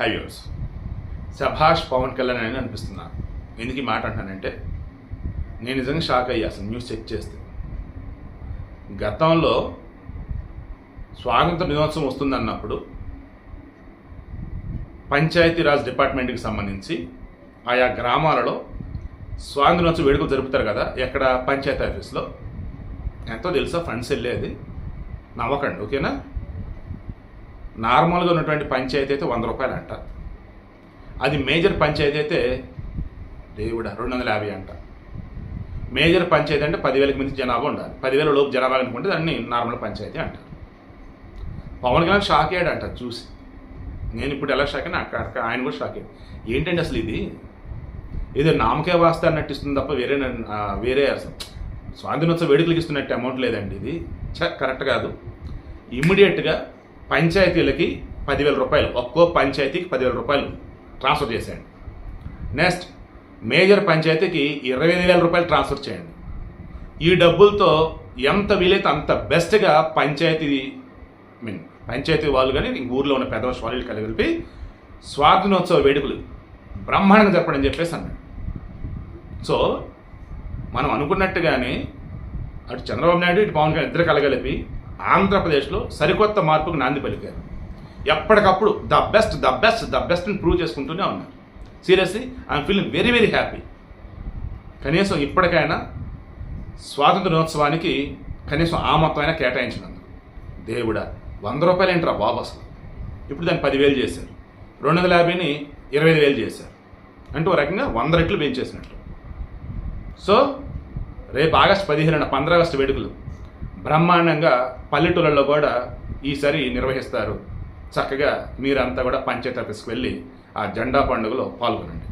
హ్యావ్యూర్స్ సభాష్ పవన్ కళ్యాణ్ అని అనిపిస్తున్నాను ఎందుకు ఈ మాట అంటానంటే నేను నిజంగా షాక్ అయ్యా అసలు న్యూస్ చెక్ చేస్తే. గతంలో స్వాతంత్ర దినోత్సవం వస్తుందన్నప్పుడు పంచాయతీరాజ్ డిపార్ట్మెంట్కి సంబంధించి ఆయా గ్రామాలలో స్వాతంత్ర దినోత్సవ వేడుకలు జరుపుతారు కదా ఎక్కడ? పంచాయతీ ఆఫీస్లో. ఎంతో తెలుసా? ఫండ్స్ వెళ్ళేది. నవ్వకండి ఓకేనా? నార్మల్గా ఉన్నటువంటి పంచాయతీ అయితే వంద రూపాయలు అంట. అది మేజర్ పంచాయతీ అయితే దేవుడా రెండు వందల యాభై అంట. మేజర్ పంచాయతీ అంటే పదివేలకు మించి జనాభా ఉండాలి. పదివేల లోపు జనాభా అనుకుంటే దాన్ని నార్మల్ పంచాయతీ అంటారు. పవన్ కళ్యాణ్ షాక్ అయ్యాడు అంట చూసి. నేను ఇప్పుడు ఎలా షాక్ అయినా అక్కడ ఆయన కూడా షాక్ అయ్యాడు. ఏంటండి అసలు ఇది? ఏదో నామకే వాస్తా అన్నట్టు ఇస్తుంది తప్ప వేరే వేరే అసలు స్వాతంత్రోత్సవ వేడుకలకు ఇస్తున్నట్టు అమౌంట్ లేదండి ఇది. చ కరెక్ట్ కాదు. ఇమ్మీడియట్గా పంచాయతీలకి పదివేల రూపాయలు. ఒక్కో పంచాయతీకి పదివేల రూపాయలు ట్రాన్స్ఫర్ చేసేయండి. నెక్స్ట్ మేజర్ పంచాయతీకి ఇరవై ఐదు వేల రూపాయలు ట్రాన్స్ఫర్ చేయండి. ఈ డబ్బులతో ఎంత వీలైతే అంత బెస్ట్గా పంచాయతీ మీన్ పంచాయతీ వాళ్ళు కానీ ఇంక ఊర్లో ఉన్న పెద్ద వాళ్ళు కలిపి స్వాతంత్రోత్సవ వేడుకలు బ్రహ్మాండంగా జరపడని చెప్పేసి అన్నాడు. సో మనం అనుకున్నట్టుగానే అటు చంద్రబాబు నాయుడు ఇటు పవన్ కళ్యాణ్ ఇద్దరు కలగలిపి ఆంధ్రప్రదేశ్లో సరికొత్త మార్పుకు నాంది పలికారు. ఎప్పటికప్పుడు the best the best the బెస్ట్ని prove చేసుకుంటూనే ఉన్నారు. Seriously I'm feeling very very happy. కనీసం ఇప్పటికైనా స్వాతంత్ర దినోత్సవానికి కనీసం ఆ మొత్తమైనా కేటాయించినందుకు. దేవుడా వంద రూపాయలు ఏంట్రా బాబు అసలు? ఇప్పుడు దాన్ని పదివేలు చేశారు. రెండు వందల యాభైని ఇరవై ఐదు వేలు చేశారు. అంటే ఒక రకంగా వంద రెట్లు పెంచేసినట్లు. సో రేపు ఆగస్టు పదిహేను పంద్ర ఆగస్టు వేడుకలు. బ్రహ్మాండంగా పల్లెటూళ్ళలో కూడా ఈసారి నిర్వహిస్తారు. చక్కగా మీరంతా కూడా పంచాయతీ ఆఫీస్కి వెళ్ళి ఆ జెండా పండుగలో పాల్గొనండి.